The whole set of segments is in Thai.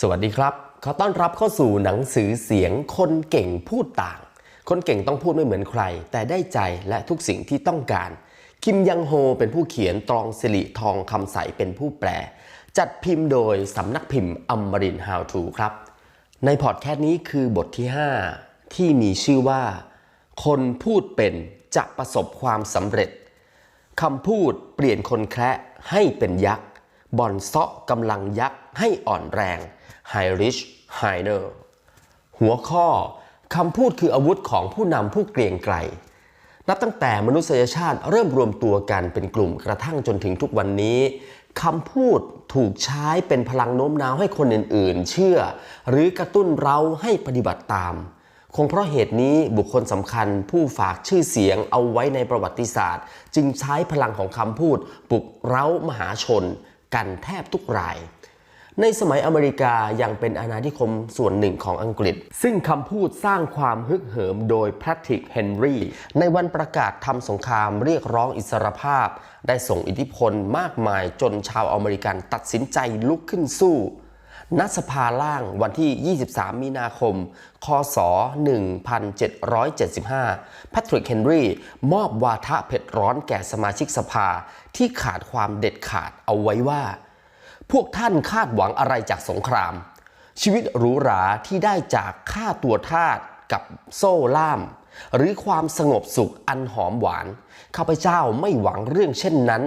สวัสดีครับขอต้อนรับเข้าสู่หนังสือเสียงคนเก่งพูดต่าง คนเก่งต้องพูดไม่เหมือนใคร แต่ได้ใจและทุกสิ่งที่ต้องการ คิมยังโฮเป็นผู้เขียนตรองสิริทองคำใสเป็นผู้แปล จัดพิมพ์โดยสำนักพิมพ์อมริน How to ครับ ในพอดแคสต์นี้คือบทที่ 5 ที่มีชื่อว่า คนพูดเป็นจะประสบความสำเร็จคำพูดเปลี่ยนคนแคระให้เป็นยักษ์บ่อนเซาะกำลังยักษ์ ให้อ่อนแรงไฮริชไฮเนอร์หัวข้อคำพูดคืออาวุธของผู้นำผู้เกรียงไกรนับตั้งแต่มนุษยชาติเริ่มรวมตัวกันเป็นกลุ่มกระทั่งจนถึงทุกวันนี้คำพูดถูกใช้เป็นพลังโน้มน้าวให้คนอื่นๆ เชื่อ หรือกระตุ้นเราให้ปฏิบัติตาม คงเพราะเหตุนี้บุคคลสำคัญผู้ฝากชื่อเสียงเอาไว้ในประวัติศาสตร์ จึงใช้พลังของคำพูดปลุกเร้ามหาชน กันแทบทุกราย ในสมัยอเมริกายังเป็นอาณานิคมส่วนหนึ่งของอังกฤษ ซึ่งคำพูดสร้างความฮึกเหิมโดยแพทริกเฮนรีในวันประกาศทำสงครามเรียกร้องอิสรภาพ ได้ส่งอิทธิพลมากมายจนชาวอเมริกันตัดสินใจลุกขึ้นสู้ณสภาล่างวันที่ 23 มีนาคม คศ 1775 แพทริก เฮนรีมอบวาทะเผ็ดร้อนแก่สมาชิกสภาที่ขาดความเด็ดขาดเอาไว้ว่า พวกท่านคาดหวังอะไรจากสงคราม ชีวิตหรูหราที่ได้จากค่าตัวทาสกับโซ่ล่าม หรือความสงบสุขอันหอมหวาน ข้าพเจ้าไม่หวังเรื่องเช่นนั้น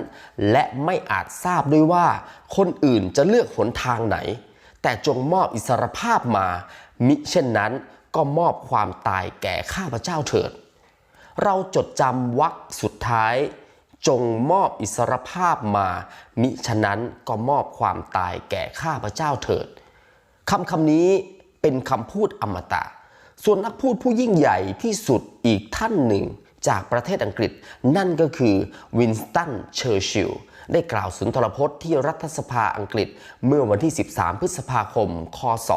และไม่อาจทราบด้วยว่าคนอื่นจะเลือกหนทางไหน แต่จงมอบอิสรภาพมา มิเช่นนั้นก็มอบความตายแก่ข้าพเจ้าเถิด เราจดจำวรรคสุดท้าย จงมอบอิสรภาพมา มิฉะนั้นก็มอบความตายแก่ข้าพเจ้าเถิดคำคำนี้เป็นคำพูดอมตะ ส่วนนักพูดผู้ยิ่งใหญ่ที่สุดอีกท่านหนึ่งจากประเทศอังกฤษ นั่นก็คือวินสตัน เชอร์ชิลล์ได้กล่าวสุนทรพจน์ที่รัฐสภาอังกฤษเมื่อวันที่ 13 พฤษภาคม คศ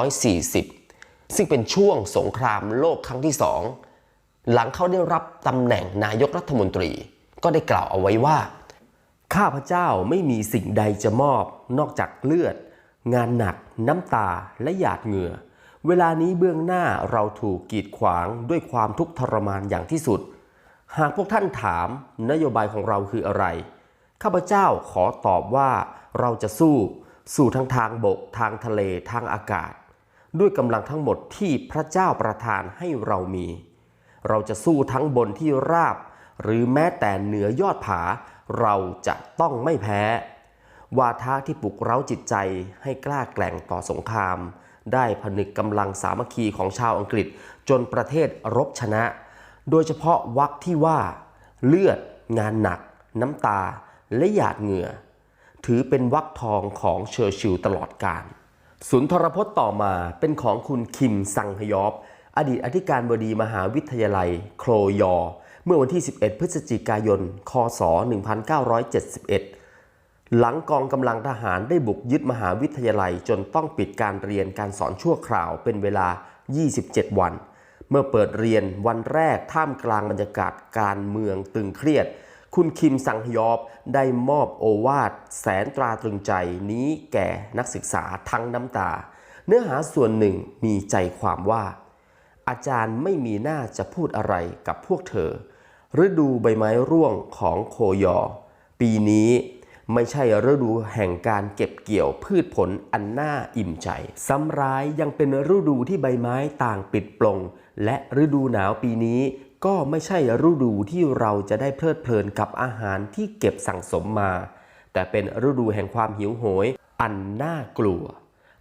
1940 ซึ่งเป็นช่วงสงครามโลกครั้งที่สอง หลังเขาได้รับตำแหน่งนายกรัฐมนตรี ก็ได้กล่าวเอาไว้ว่า ข้าพเจ้าไม่มีสิ่งใดจะมอบ นอกจากเลือด งานหนัก น้ำตาและหยาดเหงื่อ เวลานี้เบื้องหน้าเราถูกกีดขวางด้วยความทุกข์ทรมานอย่างที่สุด หากพวกท่านถามนโยบายของเราคืออะไร ข้าพเจ้าขอตอบว่าเราจะสู้ สู่ทั้งทางบก ทางทะเลทางอากาศ ด้วยกำลังทั้งหมดที่พระเจ้าประทานให้เรามี เราจะสู้ทั้งบนที่ราบ หรือแม้แต่เหนือยอดผา เราจะต้องไม่แพ้ วาทะที่ปลุกเร้าจิตใจให้กล้าแกร่งต่อสงคราม ได้ผนึกกำลังสามัคคีของชาวอังกฤษจนประเทศรบชนะ โดยเฉพาะวรรคที่ว่า เลือด งานหนัก น้ำตา และหยาดเหงื่อ ถือเป็นวรรคทองของเชอร์ชิลตลอดกาลสุนทรพจน์ต่อมาเป็นของคุณคิมซังฮยอป อดีตอธิการบดีมหาวิทยาลัย โคลยอ เมื่อวันที่ 11 พฤศจิกายน คศ 1971 หลังกองกำลังทหารได้บุกยึดมหาวิทยาลัยจนต้องปิดการเรียนการสอนชั่วคราวเป็นเวลา 27 วัน เมื่อเปิดเรียนวันแรกท่ามกลางบรรยากาศการเมืองตึงเครียด คุณคิมซังฮยอบได้มอบโอวาทแสนตราตรึงใจนี้แก่นักศึกษาทั้งน้ำตา เนื้อหาส่วนหนึ่งมีใจความว่า อาจารย์ไม่มีหน้าจะพูดอะไรกับพวกเธอ ฤดูใบไม้ร่วงของโคยอ ปีนี้ไม่ใช่ฤดูแห่งการเก็บเกี่ยวพืชผลอันน่าอิ่มใจ ซ้ำร้ายยังเป็นฤดูที่ใบไม้ต่างปิดปลง และฤดูหนาวปีนี้ก็ไม่ใช่ฤดูที่เราจะได้เพลิดเพลินกับอาหารที่เก็บสั่งสมมา แต่เป็นฤดูแห่งความหิวโหยอันน่ากลัว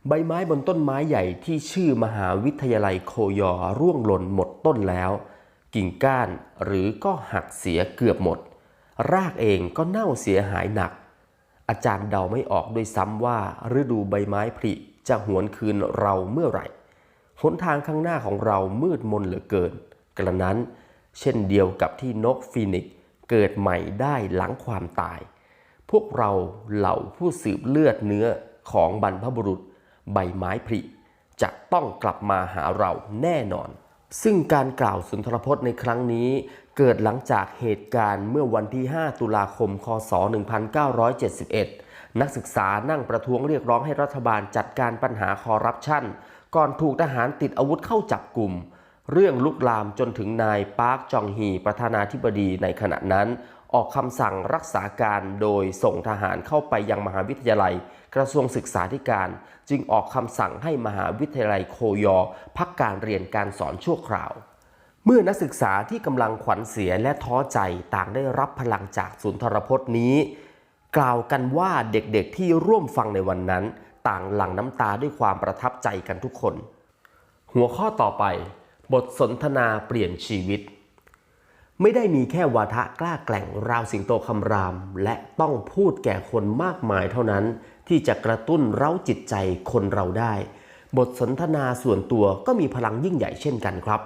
ใบไม้บนต้นไม้ใหญ่ที่ชื่อมหาวิทยาลัยโคยอร่วงหล่นหมดต้นแล้ว กิ่งก้านหรือก็หักเสียเกือบหมด รากเองก็เน่าเสียหายหนัก อาจารย์เดาไม่ออกด้วยซ้ำว่า ฤดูใบไม้ผลิจะหวนคืนเราเมื่อไหร่หนทางข้างหน้าของเรามืดมนเหลือเกิน กระนั้น เช่นเดียวกับที่นกฟีนิกซ์เกิดใหม่ได้หลังความตาย พวกเราเหล่าผู้สืบเลือดเนื้อของบรรพบุรุษ ใบไม้ผลิจะต้องกลับมาหาเราแน่นอน ซึ่งการกล่าวสุนทรพจน์ในครั้งนี้ เกิดหลังจากเหตุการณ์เมื่อวันที่ 5 ตุลาคม คศ 1971 นักศึกษานั่งประท้วงเรียกร้องให้รัฐบาลจัดการปัญหาคอร์รัปชัน ก่อนถูกทหารติดอาวุธเข้าจับกลุ่ม เรื่องลุกลามจนถึงนายปาร์คจองฮีประธานาธิบดีในขณะนั้น ออกคำสั่งรักษาการโดยส่งทหารเข้าไปยังมหาวิทยาลัย กระทรวงศึกษาธิการ จึงออกคำสั่งให้มหาวิทยาลัยโคยอ พักการเรียนการสอนชั่วคราว เมื่อนักศึกษาที่กำลังขวัญเสียและท้อใจต่างได้รับพลังจากสุนทรพจน์นี้ กล่าวกันว่าเด็กๆที่ร่วมฟังในวันนั้น ต่างหลั่งน้ำตาด้วยความประทับใจกันทุกคน หัวข้อต่อไป บทสนทนาเปลี่ยนชีวิต ไม่ได้มีแค่วาทะกล้าแกล่งราวสิงโตคำราม และต้องพูดแก่คนมากมายเท่านั้น ที่จะกระตุ้นเร้าจิตใจคนเราได้ บทสนทนาส่วนตัวก็มีพลังยิ่งใหญ่เช่นกันครับ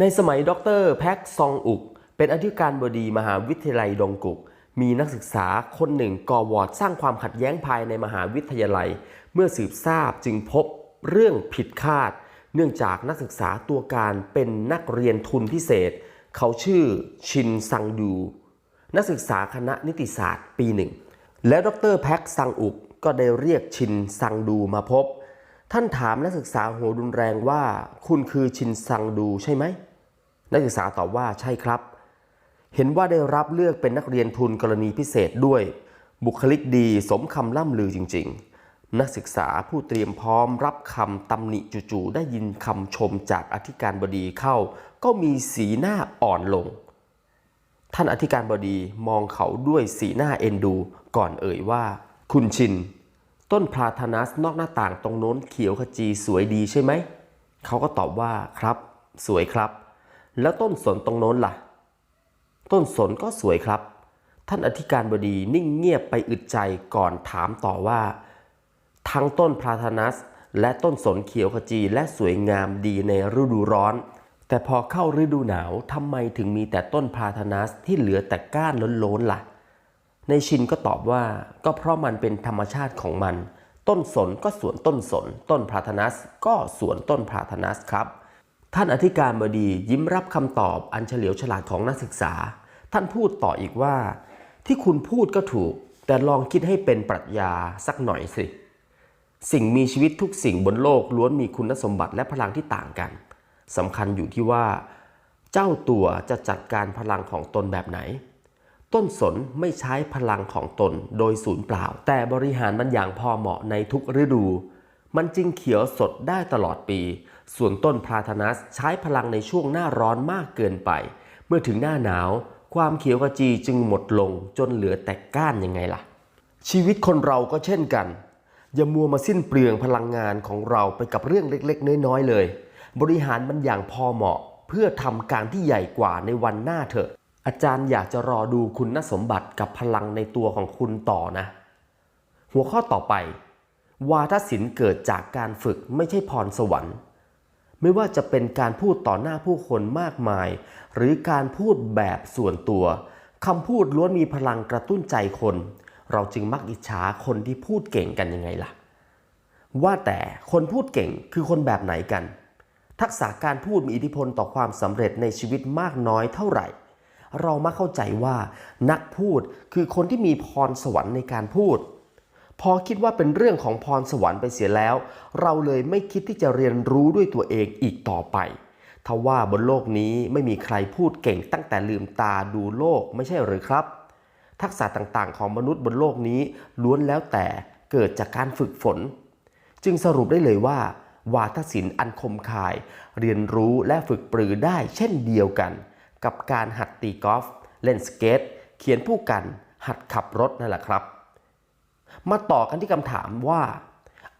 ในสมัยดรแพ็กซองอุก เป็นอธิการบดีมหาวิทยาลัยดงกุก มีนักศึกษาคนหนึ่งก่อวอร์ดสร้างความขัดแย้งภายในมหาวิทยาลัย เมื่อสืบทราบจึงพบเรื่องผิดคาด เนื่องจากนักศึกษาตัวการเป็นนักเรียนทุนพิเศษ เขาชื่อชินซังดู นักศึกษาคณะนิติศาสตร์ปีหนึ่ง และดรแพ็กซังอุกก็ได้เรียกชินซังดูมาพบ ท่านถามนักศึกษาหัวรุนแรงว่า คุณคือชินซังดูใช่ไหม นักศึกษาตอบว่าใช่ครับ เห็นว่าได้รับเลือกเป็นนักเรียนทุนกรณีพิเศษด้วย บุคลิกดีสมคำล่ำลือจริง ๆ นักศึกษาผู้เตรียมพร้อมรับคำตำหนิจู่ๆได้ยินคำชมจากอธิการบดีเข้า ก็มีสีหน้าอ่อนลง ท่านอธิการบดีมองเขาด้วยสีหน้าเอ็นดู ก่อนเอ่ยว่า คุณชิน ต้นพลาธานัสนอกหน้าต่างตรงโน้นเขียวขจีสวยดีใช่ไหม เขาก็ตอบว่าครับ สวยครับ แล้วต้นสนตรงโน้นล่ะ ต้นสนก็สวยครับ ท่านอธิการบดีนิ่งเงียบไปอึดใจก่อนถามต่อว่า ทั้งต้นพลาธานัสและต้นสนเขียวขจีและสวยงามดีในฤดูร้อน แต่พอเข้าฤดูหนาวทำไมถึงมีแต่ต้นพาธนัสที่เหลือแต่ก้านล้นๆล่ะ ในชินก็ตอบว่าก็เพราะมันเป็นธรรมชาติของมัน ต้นสนก็สวนต้นสน ต้นพาธนัสก็สวนต้นพาธนัสครับ ท่านอธิการบดียิ้มรับคำตอบอันเฉลียวฉลาดของนักศึกษา ท่านพูดต่ออีกว่า ที่คุณพูดก็ถูก แต่ลองคิดให้เป็นปรัชญาสักหน่อยสิ สิ่งมีชีวิตทุกสิ่งบนโลกล้วนมีคุณสมบัติและพลังที่ต่างกัน สำคัญอยู่ที่ว่า เจ้าตัวจะจัดการพลังของตนแบบไหน ต้นสนไม่ใช้พลังของตนโดยศูนย์เปล่า แต่บริหารมันอย่างพอเหมาะในทุกฤดู มันจึงเขียวสดได้ตลอดปี ส่วนต้นพลาธนัสใช้พลังในช่วงหน้าร้อนมากเกินไป เมื่อถึงหน้าหนาว ความเขียวขจีจึงหมดลงจนเหลือแต่ก้านยังไงล่ะ ชีวิตคนเราก็เช่นกันอย่ามัวมาสิ้นเปลืองพลังงานของเราไปกับเรื่องเล็ก ๆ น้อย ๆ เลย บริหารมันอย่างพอเหมาะ เพื่อทำการที่ใหญ่กว่าในวันหน้าเถอะ อาจารย์อยากจะรอดูคุณสมบัติกับพลังในตัวของคุณต่อนะ หัวข้อต่อไป วาทศิลป์เกิดจากการฝึกไม่ใช่พรสวรรค์ ไม่ว่าจะเป็นการพูดต่อหน้าผู้คนมากมาย หรือการพูดแบบส่วนตัวคำพูดล้วนมีพลังกระตุ้นใจคน เราจึงมักอิจฉาคนที่พูดเก่งกันยังไงล่ะ ว่าแต่คนพูดเก่งคือคนแบบไหนกัน ทักษะการพูดมีอิทธิพลต่อความสำเร็จในชีวิตมากน้อยเท่าไหร่ เรามักเข้าใจว่า นักพูดคือคนที่มีพรสวรรค์ในการพูด พอคิดว่าเป็นเรื่องของพรสวรรค์ไปเสียแล้ว เราเลยไม่คิดที่จะเรียนรู้ด้วยตัวเองอีกต่อไปทว่าบนโลกนี้ไม่มีใครพูดเก่งตั้งแต่ลืมตาดูโลกไม่ใช่หรือครับ ทักษะต่างๆ ของมนุษย์บนโลกนี้ล้วนแล้วแต่เกิดจากการฝึกฝน จึงสรุปได้เลยว่า วาทศิลป์อันคมคาย เรียนรู้และฝึกปรือได้เช่นเดียวกัน กับการหัดตีกอล์ฟเล่นสเกต เขียนผู้กัน หัดขับรถนั่นแหละครับ มาต่อกันที่คำถามว่า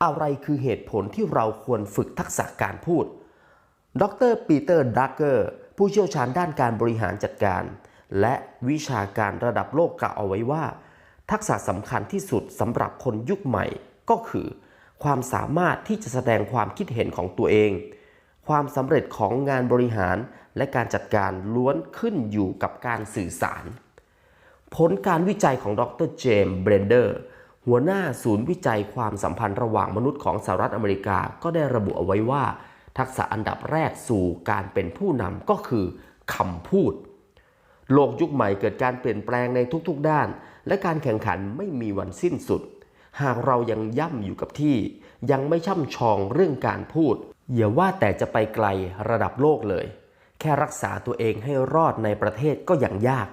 อะไรคือเหตุผลที่เราควรฝึกทักษะการพูด ดรปีเตอร์ดักเกอร์ผู้เชี่ยวชาญด้านการบริหารจัดการ และวิชาการระดับโลกกล่าวเอาไว้ว่า ทักษะสำคัญที่สุดสำหรับคนยุคใหม่ก็คือ ความสามารถที่จะแสดงความคิดเห็นของตัวเอง ความสำเร็จของงานบริหารและการจัดการล้วนขึ้นอยู่กับการสื่อสาร ผลการวิจัยของดรเจมส์เบรนเดอร์หัวหน้าศูนย์วิจัยความสัมพันธ์ระหว่างมนุษย์ของสหรัฐอเมริกาก็ได้ระบุเอาไว้ว่า ทักษะอันดับแรกสู่การเป็นผู้นำก็คือคำพูด โลกยุคใหม่เกิดการเปลี่ยนแปลงในทุกๆด้าน และการแข่งขันไม่มีวันสิ้นสุด หากเรายังย่ำอยู่กับที่ ยังไม่ช่ำชองเรื่องการพูดอย่าว่าแต่จะไปไกลระดับโลกเลย แค่รักษาตัวเองให้รอดในประเทศก็ยังยาก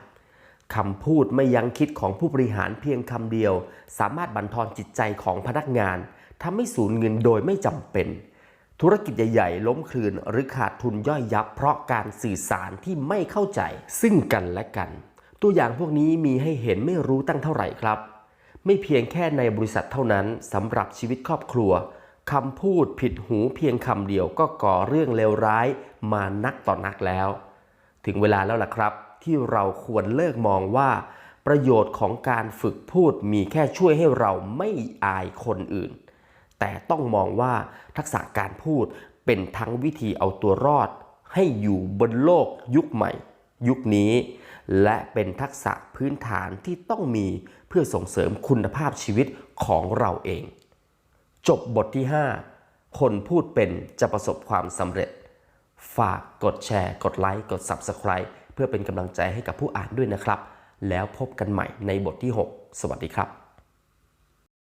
คำพูดไม่ยั้งคิดของผู้บริหารเพียงคำเดียว สามารถบั่นทอนจิตใจของพนักงานทำให้สูญเงินโดยไม่จำเป็น ธุรกิจใหญ่ๆ ล้มคลืนหรือขาดทุนย่อยยับ เพราะการสื่อสารที่ไม่เข้าใจ ซึ่งกันและกัน ตัวอย่างพวกนี้มีให้เห็นไม่รู้ตั้งเท่าไหร่ครับ ไม่เพียงแค่ในบริษัทเท่านั้นสำหรับชีวิตครอบครัวคำพูดผิดหูเพียงคำเดียวก็ก่อเรื่องเลวร้ายมานักต่อนักแล้ว ถึงเวลาแล้วล่ะครับ ที่เราควรเลิกมองว่า ประโยชน์ของการฝึกพูดมีแค่ช่วยให้เราไม่อายคนอื่น แต่ต้องมองว่าทักษะการพูดเป็นทั้งวิธีเอาตัวรอด ให้อยู่บนโลกยุคใหม่ ยุคนี้ และเป็นทักษะพื้นฐานที่ต้องมีเพื่อส่งเสริมคุณภาพชีวิตของเราเอง จบบทที่ 5 คนพูดเป็นจะประสบความสำเร็จ ฝากกดแชร์ กดไลค์ กด Subscribe เพื่อเป็นกำลังใจให้กับผู้อ่านด้วยนะครับ แล้วพบกันใหม่ในบทที่ 6 สวัสดีครับ